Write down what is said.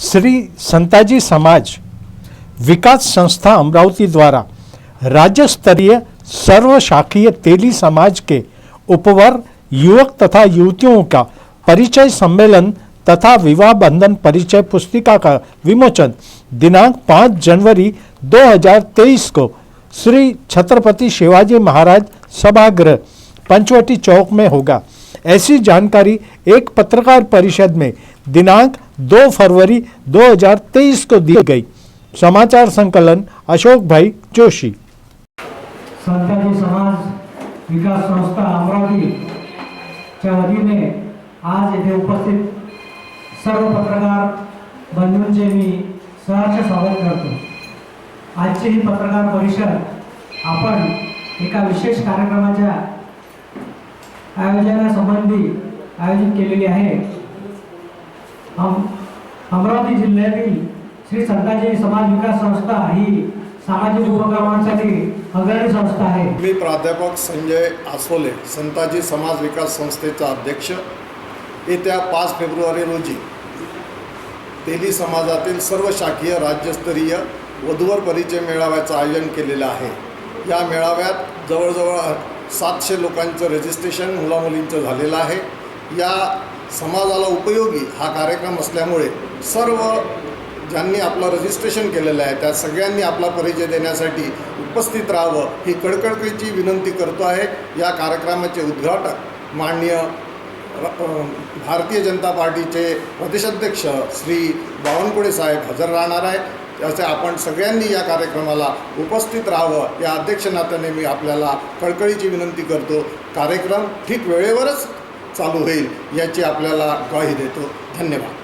श्री संताजी समाज विकास संस्था अमरावती द्वारा राज्य स्तरीय सर्वशाखीय तेली समाज के उपवर युवक तथा युवतियों का परिचय सम्मेलन तथा विवाह बंधन परिचय पुस्तिका का विमोचन दिनांक 5 जनवरी 2023 को श्री छत्रपति शिवाजी महाराज सभागृह पंचवटी चौक में होगा। ऐसी जानकारी एक पत्रकार परिषद में दिनांक 2 फरवरी 2023 को दी गई। समाचार संकलन अशोक भाई जोशी। समाज विकास संस्था आज उपस्थित सर्व पत्रकार बंधूंचे मी सहर्ष स्वागत करतो। आजची ही पत्रकार परिषद आपण एका विशेष कार्यक्रमाच्या आयोजनासंबंधी आयोजित केलेली आहे. अम अमरावती जिल्ह्यातील श्री संताजी समाज विकास संस्था ही सामाजिक उपक्रमांसाठी अग्रणी संस्था आहे. मी प्राध्यापक संजय आसोले संताजी समाज विकास संस्थेचा अध्यक्ष. येत्या पाच फेब्रुवारी रोजी तेली समाजातील सर्व शाखीय राज्यस्तरीय वधूवर परिचय मेळाव्याचं आयोजन केलेलं आहे. या मेळाव्यात जवळजवळ सातशे लोकांचं रजिस्ट्रेशन मुलामुलींचं झालेलं आहे. या समाजाला उपयोगी हा कार्यक्रम असल्यामुळे सर्व ज्यांनी आपलं रजिस्ट्रेशन केलेलं आहे त्या सगळ्यांनी आपला परिचय देण्यासाठी उपस्थित राहावं ही कडकडकीची विनंती करतो आहे. या कार्यक्रमाचे उद्घाटक माननीय भारतीय जनता पार्टीचे प्रदेशाध्यक्ष श्री बावनकुळे साहेब हजर राहणार आहेत असे आपण सगळ्यांनी या कार्यक्रमाला उपस्थित राहावं. या अध्यक्ष नात्याने मी आपल्याला कळकळीची विनंती करतो. कार्यक्रम ठीक वेळेवरच चालू होईल याची आपल्याला ग्वाही देतो. धन्यवाद.